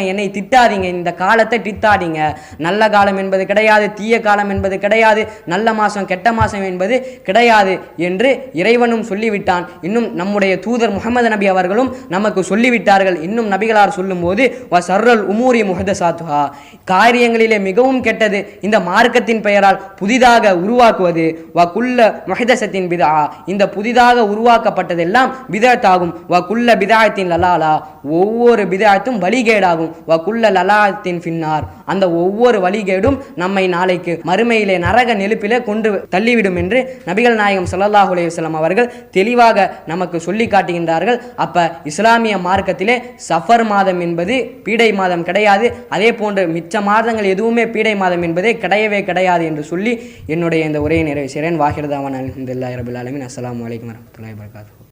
என்னை திட்டாதீங்க. இந்த காலத்தை திட்டாதீங்க. நல்ல காலம் என்பது கிடையாது. தீய காலம் என்பது கிடையாது. நல்ல மாசம் கெட்ட மாசம் என்பது கிடையாது என்று இறைவனும் சொல்லிவிட்டான். இன்னும் நம்முடைய தூதர் முகமது நபி அவர்களும் நமக்கு சொல்லிவிட்டார்கள். இன்னும் நபிகளார் சொல்லும்போது வ சர்ரல் உமூரி முஹதசாத்துஹா. காரியங்களிலே மிகவும் கெட்டது. இந்த மார்க்கத்தின் பெயரால் புதிதாக உருவாக்குவது. வ குல்ல முகதசத்தின் பிதா இந்த புதிதாக உருவாக்கப்பட்டதெல்லாம் பிதத்தாகும் வ குல்ல பிதாயத்தின் லலாலா. ஒவ்வொரு பிதாயத்தும் வழிகேடாகும். வ குல்ல லலாத்தின் பின்னார் அந்த ஒவ்வொரு வழிகேடும் நம்மை நாளைக்கு மறுமையிலே நரக நெருப்பிலே கொண்டு தள்ளிவிடும் என்று நபிகள் நாயகம் ஸல்லல்லாஹு அலைஹி அவர்கள் தெளிவாக நமக்கு சொல்லி காட்டுகின்றார்கள். அப்ப இஸ்லாமிய மார்க்கத்திலே சஃபர் மாதம் என்பது பீடை மாதம் கிடையாது. அதே போன்று மிச்ச மாதங்கள் எதுவுமே பீடை மாதம் என்பதே கிடையவே கிடையாது என்று சொல்லி என்னுடைய இந்த உரையை நிறைவு செய்கிறேன். வாகிரதாவான் அலமதுல்லா ரபில் ஆலமின். அஸ்ஸலாமு அலைக்கும் வரமத்துல்லாஹி வபரகாத்துஹு.